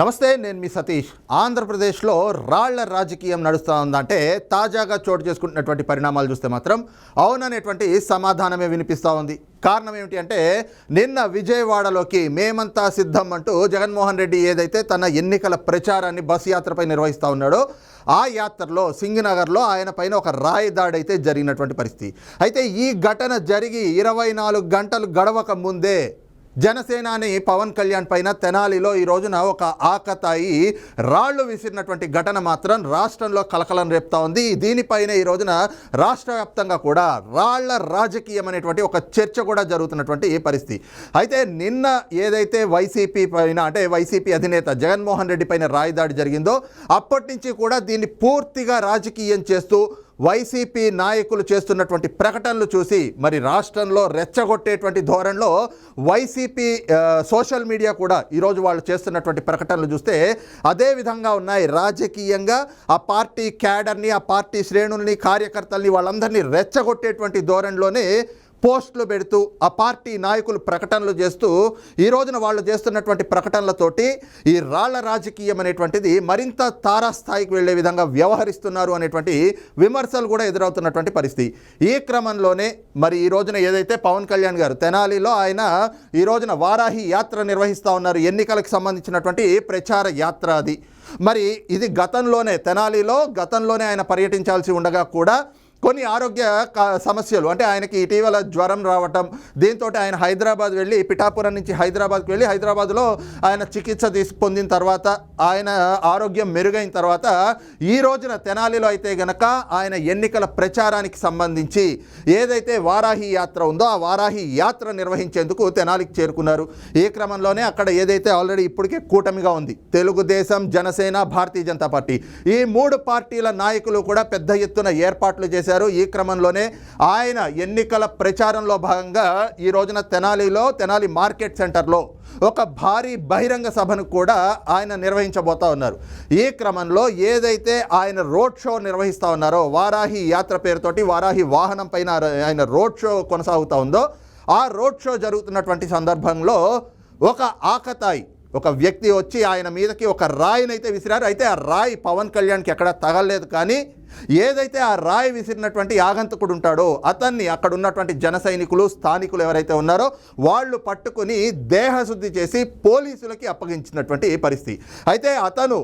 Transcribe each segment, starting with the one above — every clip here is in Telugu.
నమస్తే నేను మీ సతీష్. ఆంధ్రప్రదేశ్లో రాళ్ళ రాజకీయం నడుస్తూ ఉందంటే తాజాగా చోటు చేసుకుంటున్నటువంటి పరిణామాలు చూస్తే మాత్రం అవుననేటువంటి సమాధానమే వినిపిస్తూ ఉంది. కారణం ఏమిటి అంటే నిన్న విజయవాడలోకి మేమంతా సిద్ధం అంటూ జగన్మోహన్ రెడ్డి ఏదైతే తన ఎన్నికల ప్రచారాన్ని బస్ యాత్రపై నిర్వహిస్తూ ఉన్నాడో ఆ యాత్రలో సింగనగర్లో ఆయన పైన ఒక రాయి దాడైతే అయితే జరిగినటువంటి పరిస్థితి. అయితే ఈ ఘటన జరిగి ఇరవై నాలుగు గంటలు గడవక ముందే జనసేనాని పవన్ కళ్యాణ్ పైన తెనాలిలో ఈ రోజున ఒక ఆకతాయి రాళ్ళు విసిరినటువంటి ఘటన మాత్రం రాష్ట్రంలో కలకలం రేపుతా ఉంది. దీనిపైన ఈ రోజున రాష్ట్ర వ్యాప్తంగా కూడా రాళ్ళ రాజకీయం అనేటువంటి ఒక చర్చ కూడా జరుగుతున్నటువంటి పరిస్థితి. అయితే నిన్న ఏదైతే వైసీపీ పైన అంటే వైసీపీ అధినేత జగన్మోహన్ రెడ్డి పైన రాయిదాడి జరిగిందో అప్పటి నుంచి కూడా దీన్ని పూర్తిగా రాజకీయం చేస్తూ వైసీపీ నాయకులు చేస్తున్నటువంటి ప్రకటనలు చూసి మరి రాష్ట్రంలో రెచ్చగొట్టేటువంటి ధోరణిలో వైసీపీ సోషల్ మీడియా కూడా ఈరోజు వాళ్ళు చేస్తున్నటువంటి ప్రకటనలు చూస్తే అదే విధంగా ఉన్నాయి. రాజకీయంగా ఆ పార్టీ క్యాడర్ని ఆ పార్టీ శ్రేణుల్ని కార్యకర్తల్ని వాళ్ళందరినీ రెచ్చగొట్టేటువంటి ధోరణిలోనే పోస్టులు పెడుతూ ఆ పార్టీ నాయకులు ప్రకటనలు చేస్తూ ఈ రోజున వాళ్ళు చేస్తున్నటువంటి ప్రకటనలతోటి ఈ రాళ్ళ రాజకీయం అనేటువంటిది మరింత తారాస్థాయికి వెళ్ళే విధంగా వ్యవహరిస్తున్నారు అనేటువంటి విమర్శలు కూడా ఎదురవుతున్నటువంటి పరిస్థితి. ఈ క్రమంలోనే మరి ఈ రోజున ఏదైతే పవన్ కళ్యాణ్ గారు తెనాలిలో ఆయన ఈ రోజున వారాహి యాత్ర నిర్వహిస్తూ ఉన్నారు ఎన్నికలకు సంబంధించినటువంటి ప్రచార యాత్ర అది. మరి ఇది గతంలోనే తెనాలిలో గతంలోనే ఆయన పర్యటించాల్సి ఉండగా కూడా కొన్ని ఆరోగ్య క- సమస్యలు. అంటే ఆయనకి ఇటీవల జ్వరం రావటం దీంతో ఆయన హైదరాబాద్ వెళ్ళి పిఠాపురం నుంచి హైదరాబాద్కి వెళ్ళి హైదరాబాద్లో ఆయన చికిత్స తీసు పొందిన తర్వాత ఆయన ఆరోగ్యం మెరుగైన తర్వాత ఈ రోజున తెనాలిలో అయితే గనక ఆయన ఎన్నికల ప్రచారానికి సంబంధించి ఏదైతే వారాహి యాత్ర ఉందో ఆ వారాహి యాత్ర నిర్వహించేందుకు తెనాలికి చేరుకున్నారు. ఈ క్రమంలోనే అక్కడ ఏదైతే ఆల్రెడీ ఇప్పటికే కూటమిగా ఉంది తెలుగుదేశం జనసేన భారతీయ జనతా పార్టీ ఈ మూడు పార్టీల నాయకులు కూడా పెద్ద ఎత్తున ఏర్పాట్లు చేశారు. ఈ క్రమంలోనే ఆయన ఎన్నికల ప్రచారంలో భాగంగా ఈ రోజున తెనాలిలో తెనాలి మార్కెట్ సెంటర్లో ఒక భారీ బహిరంగ సభను కూడా ఆయన నిర్వహించబోతా ఉన్నారు. ఈ క్రమంలో ఏదైతే ఆయన రోడ్ షో నిర్వహిస్తూ ఉన్నారో వారాహి యాత్ర పేరుతోటి వారాహి వాహనం పైన ఆయన రోడ్ షో కొనసాగుతూ ఉందో ఆ రోడ్ షో జరుగుతున్నటువంటి సందర్భంలో ఒక ఆకతాయి ఒక వ్యక్తి వచ్చి ఆయన మీదకి ఒక రాయినైతే విసిరారు. అయితే ఆ రాయి పవన్ కళ్యాణ్కి ఎక్కడ తగలలేదు. కానీ ఏదైతే ఆ రాయి విసిరినటువంటి ఆగంతకుడు ఉంటాడో అతన్ని అక్కడ ఉన్నటువంటి జన సైనికులు స్థానికులు ఎవరైతే ఉన్నారో వాళ్ళు పట్టుకుని దేహశుద్ధి చేసి పోలీసులకి అప్పగించినటువంటి పరిస్థితి. అయితే అతను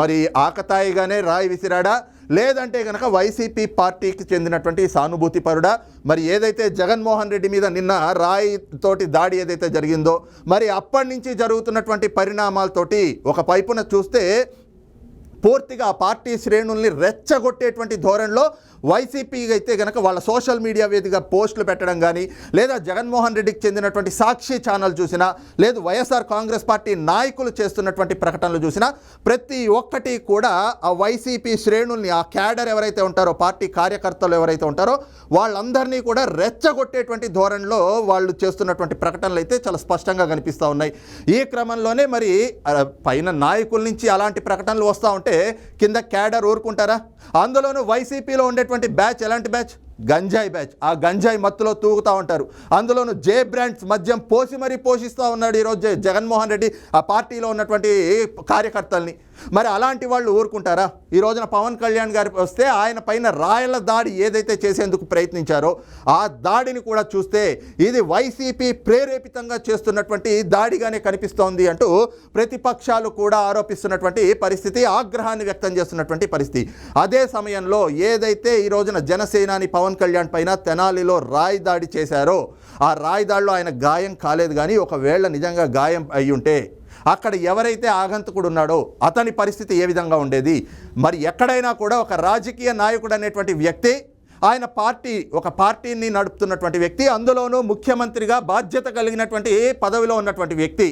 మరి ఆకతాయిగానే రాయి విసిరాడా? లేదంటే కనుక వైసీపీ పార్టీకి చెందినటువంటి సానుభూతి పరుడా? మరి ఏదైతే జగన్మోహన్ రెడ్డి మీద నిన్న రాయి తోటి దాడి ఏదైతే జరిగిందో మరి అప్పటి నుంచి జరుగుతున్నటువంటి పరిణామాలతోటి ఒక పైపున చూస్తే పూర్తిగా ఆ పార్టీ శ్రేణుల్ని రెచ్చగొట్టేటువంటి ధోరణిలో వైసీపీ అయితే గనక వాళ్ళ సోషల్ మీడియా వేదిక పోస్టులు పెట్టడం కానీ లేదా జగన్మోహన్ రెడ్డికి చెందినటువంటి సాక్షి ఛానల్ చూసినా లేదు వైఎస్ఆర్ కాంగ్రెస్ పార్టీ నాయకులు చేస్తున్నటువంటి ప్రకటనలు చూసినా ప్రతి ఒక్కటి కూడా ఆ వైసీపీ శ్రేణుల్ని ఆ క్యాడర్ ఎవరైతే ఉంటారో పార్టీ కార్యకర్తలు ఎవరైతే ఉంటారో వాళ్ళందరినీ కూడా రెచ్చగొట్టేటువంటి ధోరణిలో వాళ్ళు చేస్తున్నటువంటి ప్రకటనలు అయితే చాలా స్పష్టంగా కనిపిస్తూ ఉన్నాయి. ఈ క్రమంలోనే మరి పైన నాయకుల నుంచి అలాంటి ప్రకటనలు వస్తూ ఉంటే కింద క్యాడర్ ఊరుకుంటారా? అందులోనూ వైసీపీలో ఉండేటువంటి బ్యాచ్ ఎలాంటి బ్యాచ్? గంజాయి బ్యాచ్. ఆ గంజాయి మత్తులో తూగుతూ ఉంటారు. అందులోనూ జే బ్రాండ్స్ మద్యం పోసి మరీ పోషిస్తూ ఉన్నాడు ఈరోజు జగన్మోహన్ రెడ్డి ఆ పార్టీలో ఉన్నటువంటి కార్యకర్తల్ని. మరి అలాంటి వాళ్ళు ఊరుకుంటారా? ఈ రోజున పవన్ కళ్యాణ్ గారి వస్తే ఆయన పైన రాయల దాడి ఏదైతే చేసేందుకు ప్రయత్నించారో ఆ దాడిని కూడా చూస్తే ఇది వైసీపీ ప్రేరేపితంగా చేస్తున్నటువంటి దాడిగానే కనిపిస్తోంది అంటూ ప్రతిపక్షాలు కూడా ఆరోపిస్తున్నటువంటి పరిస్థితి ఆగ్రహాన్ని వ్యక్తం చేస్తున్నటువంటి పరిస్థితి. అదే సమయంలో ఏదైతే ఈ రోజున జనసేనాని పవన్ కళ్యాణ్ పైన తెనాలిలో రాయి దాడి చేశారో ఆ రాయి దాడిలో ఆయన గాయం కాలేదు కానీ ఒకవేళ నిజంగా గాయం అయ్యుంటే ఉంటే అక్కడ ఎవరైతే ఆగంతకుడు ఉన్నాడో అతని పరిస్థితి ఏ విధంగా ఉండేది? మరి ఎక్కడైనా కూడా ఒక రాజకీయ నాయకుడు అనేటువంటి వ్యక్తి ఆయన పార్టీ ఒక పార్టీని నడుపుతున్నటువంటి వ్యక్తి అందులోనూ ముఖ్యమంత్రిగా బాధ్యత కలిగినటువంటి పదవిలో ఉన్నటువంటి వ్యక్తి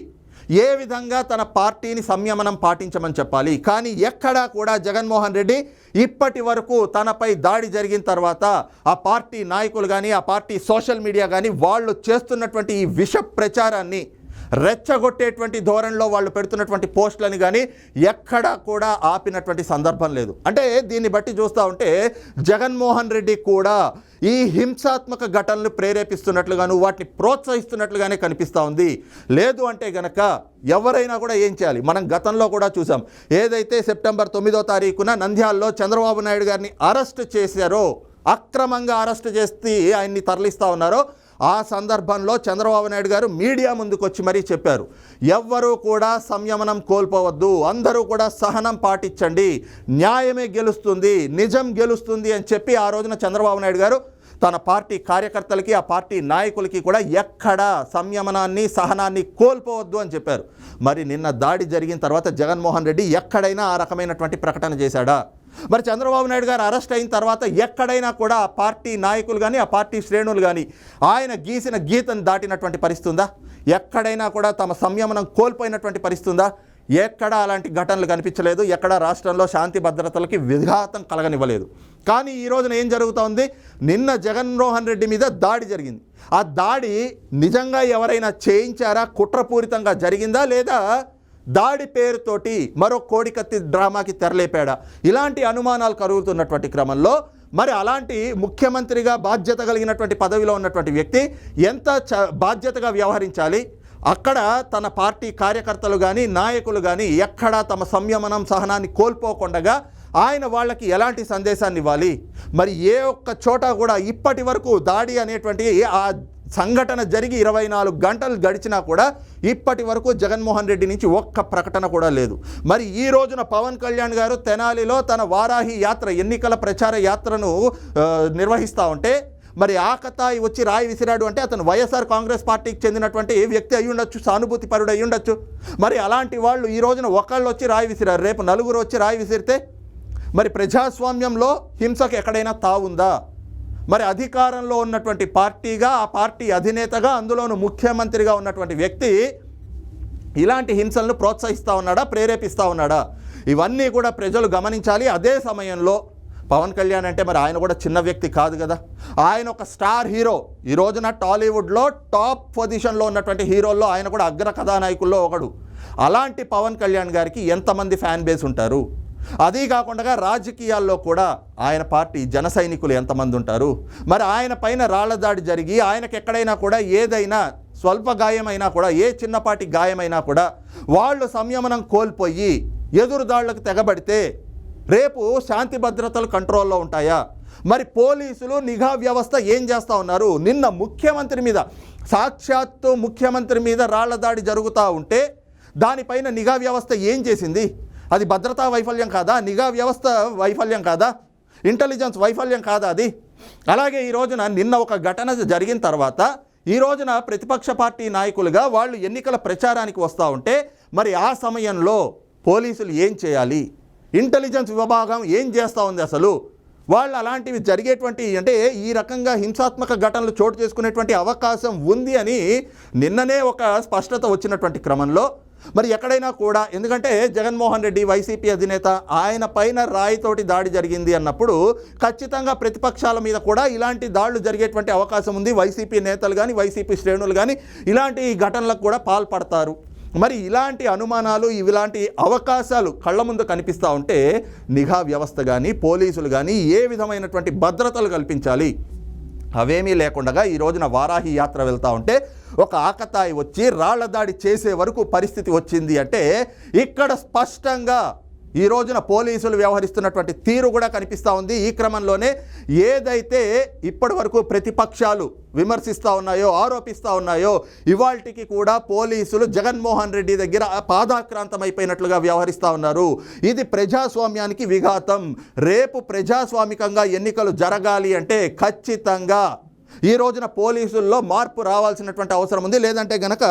ఏ విధంగా తన పార్టీని సంయమనం పాటించమని చెప్పాలి? కానీ ఎక్కడా కూడా జగన్మోహన్ రెడ్డి ఇప్పటి వరకు తనపై దాడి జరిగిన తర్వాత ఆ పార్టీ నాయకులు కానీ ఆ పార్టీ సోషల్ మీడియా కానీ వాళ్ళు చేస్తున్నటువంటి ఈ విష ప్రచారాన్ని రెచ్చగొట్టేటువంటి ధోరణిలో వాళ్ళు పెడుతున్నటువంటి పోస్టులని కానీ ఎక్కడా కూడా ఆపినటువంటి సందర్భం లేదు. అంటే దీన్ని బట్టి చూస్తూ ఉంటే జగన్మోహన్ రెడ్డి కూడా ఈ హింసాత్మక ఘటనలు ప్రేరేపిస్తున్నట్లుగాను వాటిని ప్రోత్సహిస్తున్నట్లుగానే కనిపిస్తూ ఉంది. లేదు అంటే గనక ఎవరైనా కూడా ఏం చేయాలి? మనం గతంలో కూడా చూసాం. ఏదైతే సెప్టెంబర్ తొమ్మిదో తారీఖున నంద్యాలలో చంద్రబాబు నాయుడు గారిని అరెస్ట్ చేశారో అక్రమంగా అరెస్ట్ చేసి ఆయన్ని తరలిస్తూ ఉన్నారో ఆ సందర్భంలో చంద్రబాబు నాయుడు గారు మీడియా ముందుకు వచ్చి మరీ చెప్పారు. ఎవ్వరూ కూడా సంయమనం కోల్పోవద్దు అందరూ కూడా సహనం పాటించండి న్యాయమే గెలుస్తుంది నిజం గెలుస్తుంది అని చెప్పి ఆ రోజున చంద్రబాబు నాయుడు గారు తన పార్టీ కార్యకర్తలకి ఆ పార్టీ నాయకులకి కూడా ఎక్కడ సంయమనాన్ని సహనాన్ని కోల్పోవద్దు అని చెప్పారు. మరి నిన్న దాడి జరిగిన తర్వాత జగన్మోహన్ రెడ్డి ఎక్కడైనా ఆ రకమైనటువంటి ప్రకటన చేశాడా? మరి చంద్రబాబు నాయుడు గారు అరెస్ట్ అయిన తర్వాత ఎక్కడైనా కూడా ఆ పార్టీ నాయకులు కానీ ఆ పార్టీ శ్రేణులు కానీ ఆయన గీసిన గీతను దాటినటువంటి పరిస్థితి ఉందా? ఎక్కడైనా కూడా తమ సంయమనం కోల్పోయినటువంటి పరిస్థితి ఉందా? ఎక్కడ అలాంటి ఘటనలు కనిపించలేదు. ఎక్కడ రాష్ట్రంలో శాంతి భద్రతలకి విఘాతం కలగనివ్వలేదు. కానీ ఈ రోజున ఏం జరుగుతోంది? నిన్న జగన్మోహన్ రెడ్డి మీద దాడి జరిగింది. ఆ దాడి నిజంగా ఎవరైనా చేయించారా? కుట్రపూరితంగా జరిగిందా లేదా? దాడి పేరుతోటి మరో కోడికత్తి డ్రామాకి తెరలేపాడా. ఇలాంటి అనుమానాలు కలుగుతున్నటువంటి క్రమంలో మరి అలాంటి ముఖ్యమంత్రిగా బాధ్యత కలిగినటువంటి పదవిలో ఉన్నటువంటి వ్యక్తి ఎంత చ బాధ్యతగా వ్యవహరించాలి? అక్కడ తన పార్టీ కార్యకర్తలు కానీ నాయకులు కానీ ఎక్కడా తమ సంయమనం సహనాన్ని కోల్పోకుండగా ఆయన వాళ్ళకి ఎలాంటి సందేశాన్ని ఇవ్వాలి? మరి ఏ ఒక్క చోట కూడా ఇప్పటి వరకు దాడి అనేటువంటి ఆ సంఘటన జరిగి ఇరవై నాలుగు గంటలు గడిచినా కూడా ఇప్పటి వరకు జగన్మోహన్ రెడ్డి నుంచి ఒక్క ప్రకటన కూడా లేదు. మరి ఈ రోజున పవన్ కళ్యాణ్ గారు తెనాలిలో తన వారాహి యాత్ర ఎన్నికల ప్రచార యాత్రను నిర్వహిస్తూ ఉంటే మరి ఆకతాయి వచ్చి రాయి విసిరాడు అంటే అతను వైఎస్ఆర్ కాంగ్రెస్ పార్టీకి చెందినటువంటి వ్యక్తి అయి ఉండొచ్చు? సానుభూతి పరుడు అయి ఉండొచ్చు? మరి అలాంటి వాళ్ళు ఈ రోజున ఒకళ్ళు వచ్చి రాయి విసిరారు. రేపు నలుగురు వచ్చి రాయి విసిరితే మరి ప్రజాస్వామ్యంలో హింసకు ఎక్కడైనా తావుందా? మరి అధికారంలో ఉన్నటువంటి పార్టీగా ఆ పార్టీ అధినేతగా అందులోనూ ముఖ్యమంత్రిగా ఉన్నటువంటి వ్యక్తి ఇలాంటి హింసలను ప్రోత్సహిస్తూ ఉన్నాడా ప్రేరేపిస్తూ ఉన్నాడా? ఇవన్నీ కూడా ప్రజలు గమనించాలి. అదే సమయంలో పవన్ కళ్యాణ్ అంటే మరి ఆయన కూడా చిన్న వ్యక్తి కాదు కదా. ఆయన ఒక స్టార్ హీరో. ఈ రోజున టాలీవుడ్లో టాప్ పొజిషన్లో ఉన్నటువంటి హీరోల్లో ఆయన కూడా అగ్ర కథానాయకుల్లో ఒకడు. అలాంటి పవన్ కళ్యాణ్ గారికి ఎంతమంది ఫ్యాన్ బేస్ ఉంటారు? అదీ కాకుండా రాజకీయాల్లో కూడా ఆయన పార్టీ జన సైనికులు ఎంతమంది ఉంటారు? మరి ఆయన పైన రాళ్ళదాడి జరిగి ఆయనకు ఎక్కడైనా కూడా ఏదైనా స్వల్ప గాయమైనా కూడా ఏ చిన్నపాటి గాయమైనా కూడా వాళ్ళు సంయమనం కోల్పోయి ఎదురుదాళ్ళకు తెగబడితే రేపు శాంతి భద్రతలు కంట్రోల్లో ఉంటాయా? మరి పోలీసులు నిఘా వ్యవస్థ ఏం చేస్తూ ఉన్నారు? నిన్న ముఖ్యమంత్రి మీద సాక్షాత్తు ముఖ్యమంత్రి మీద రాళ్ళ దాడి జరుగుతూ ఉంటే దానిపైన నిఘా వ్యవస్థ ఏం చేసింది? అది భద్రతా వైఫల్యం కాదా? నిఘా వ్యవస్థ వైఫల్యం కాదా? ఇంటెలిజెన్స్ వైఫల్యం కాదా అది? అలాగే ఈ రోజున నిన్న ఒక ఘటన జరిగిన తర్వాత ఈ రోజున ప్రతిపక్ష పార్టీ నాయకులుగా వాళ్ళు ఎన్నికల ప్రచారానికి వస్తూ ఉంటే మరి ఆ సమయంలో పోలీసులు ఏం చేయాలి? ఇంటెలిజెన్స్ విభాగం ఏం చేస్తూ ఉంది అసలు? వాళ్ళు అలాంటివి జరిగేటువంటి అంటే ఈ రకంగా హింసాత్మక ఘటనలు చోటు చేసుకునేటువంటి అవకాశం ఉంది అని నిన్ననే ఒక స్పష్టత వచ్చినటువంటి క్రమంలో మరి ఎక్కడైనా కూడా ఎందుకంటే జగన్మోహన్ రెడ్డి వైసీపీ అధినేత ఆయన పైన రాయితోటి దాడి జరిగింది అన్నప్పుడు ఖచ్చితంగా ప్రతిపక్షాల మీద కూడా ఇలాంటి దాడులు జరిగేటువంటి అవకాశం ఉంది. వైసీపీ నేతలు కానీ వైసీపీ శ్రేణులు కానీ ఇలాంటి ఘటనలకు కూడా పాల్పడతారు. మరి ఇలాంటి అనుమానాలు ఇలాంటి అవకాశాలు కళ్ళ ముందు కనిపిస్తూ ఉంటే నిఘా వ్యవస్థ కానీ పోలీసులు కానీ ఏ విధమైనటువంటి భద్రతలు కల్పించాలి? అవేమీ లేకుండా ఈ రోజున వారాహి యాత్ర వెళ్తూ ఉంటే ఒక ఆకతాయి వచ్చి రాళ్ళ దాడి చేసే వరకు పరిస్థితి వచ్చింది అంటే ఇక్కడ స్పష్టంగా ఈ రోజున పోలీసులు వ్యవహరిస్తున్నటువంటి తీరు కూడా కనిపిస్తూ ఉంది. ఈ క్రమంలోనే ఏదైతే ఇప్పటి వరకు ప్రతిపక్షాలు విమర్శిస్తూ ఉన్నాయో ఆరోపిస్తూ ఉన్నాయో ఇవాల్టికి కూడా పోలీసులు జగన్మోహన్ రెడ్డి దగ్గర పాదాక్రాంతమైపోయినట్లుగా వ్యవహరిస్తూ ఉన్నారు. ఇది ప్రజాస్వామ్యానికి విఘాతం. రేపు ప్రజాస్వామికంగా ఎన్నికలు జరగాలి అంటే ఖచ్చితంగా ఈ రోజున పోలీసుల్లో మార్పు రావాల్సినటువంటి అవసరం ఉంది. లేదంటే గనక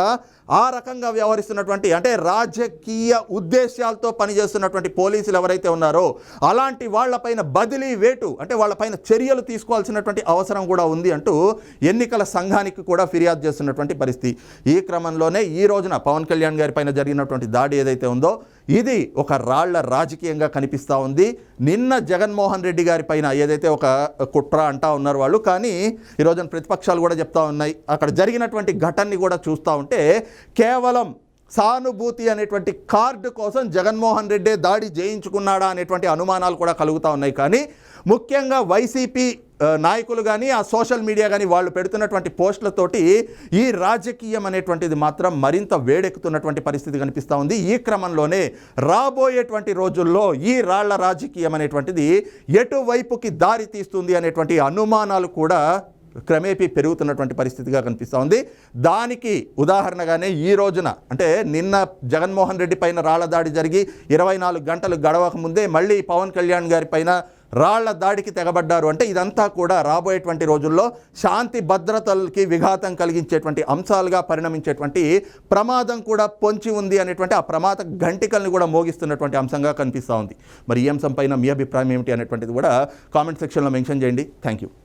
ఆ రకంగా వ్యవహరిస్తున్నటువంటి అంటే రాజకీయ ఉద్దేశాలతో పనిచేస్తున్నటువంటి పోలీసులు ఎవరైతే ఉన్నారో అలాంటి వాళ్ళపైన బదిలీ వేటు అంటే వాళ్ళపైన చర్యలు తీసుకోవాల్సినటువంటి అవసరం కూడా ఉంది అంటూ ఎన్నికల సంఘానికి కూడా ఫిర్యాదు చేస్తున్నటువంటి పరిస్థితి. ఈ క్రమంలోనే ఈ రోజున పవన్ కళ్యాణ్ గారి పైన జరిగినటువంటి దాడి ఏదైతే ఉందో ఇది ఒక రాళ్ళ రాజకీయంగా కనిపిస్తూ ఉంది. నిన్న జగన్మోహన్ రెడ్డి గారి పైన ఏదైతే ఒక కుట్ర అంటా ఉన్నారు వాళ్ళు కానీ ఈరోజున ప్రతిపక్షాలు కూడా చెప్తా ఉన్నాయి. అక్కడ జరిగినటువంటి ఘటనని కూడా చూస్తూ ఉంటే కేవలం సానుభూతి అనేటువంటి కార్డు కోసం జగన్మోహన్ రెడ్డి దాడి చేయించుకున్నాడా అనేటువంటి అనుమానాలు కూడా కలుగుతూ ఉన్నాయి. కానీ ముఖ్యంగా వైసీపీ నాయకులు కానీ ఆ సోషల్ మీడియా కానీ వాళ్ళు పెడుతున్నటువంటి పోస్టులతోటి ఈ రాజకీయం అనేటువంటిది మాత్రం మరింత వేడెక్కుతున్నటువంటి పరిస్థితి కనిపిస్తూ ఉంది. ఈ క్రమంలోనే రాబోయేటువంటి రోజుల్లో ఈ రాళ్ళ రాజకీయం అనేటువంటిది ఎటువైపుకి దారి తీస్తుంది అనేటువంటి అనుమానాలు కూడా క్రమేపీ పెరుగుతున్నటువంటి పరిస్థితిగా కనిపిస్తూ ఉంది. దానికి ఉదాహరణగానే ఈ రోజున అంటే నిన్న జగన్మోహన్ రెడ్డి పైన రాళ్ళ దాడి జరిగి ఇరవై నాలుగు గంటలు గడవక ముందే మళ్ళీ పవన్ కళ్యాణ్ గారి పైన రాళ్ళ దాడికి తెగబడ్డారు. అంటే ఇదంతా కూడా రాబోయేటువంటి రోజుల్లో శాంతి భద్రతలకి విఘాతం కలిగించేటువంటి అంశాలుగా పరిణమించేటువంటి ప్రమాదం కూడా పొంచి ఉంది అనేటువంటి ఆ ప్రమాద ఘంటికల్ని కూడా మోగిస్తున్నటువంటి అంశంగా కనిపిస్తూ ఉంది. మరి ఈ అంశం పైన మీ అభిప్రాయం ఏమిటి అనేటువంటిది కూడా కామెంట్ సెక్షన్లో మెన్షన్ చేయండి. Thank you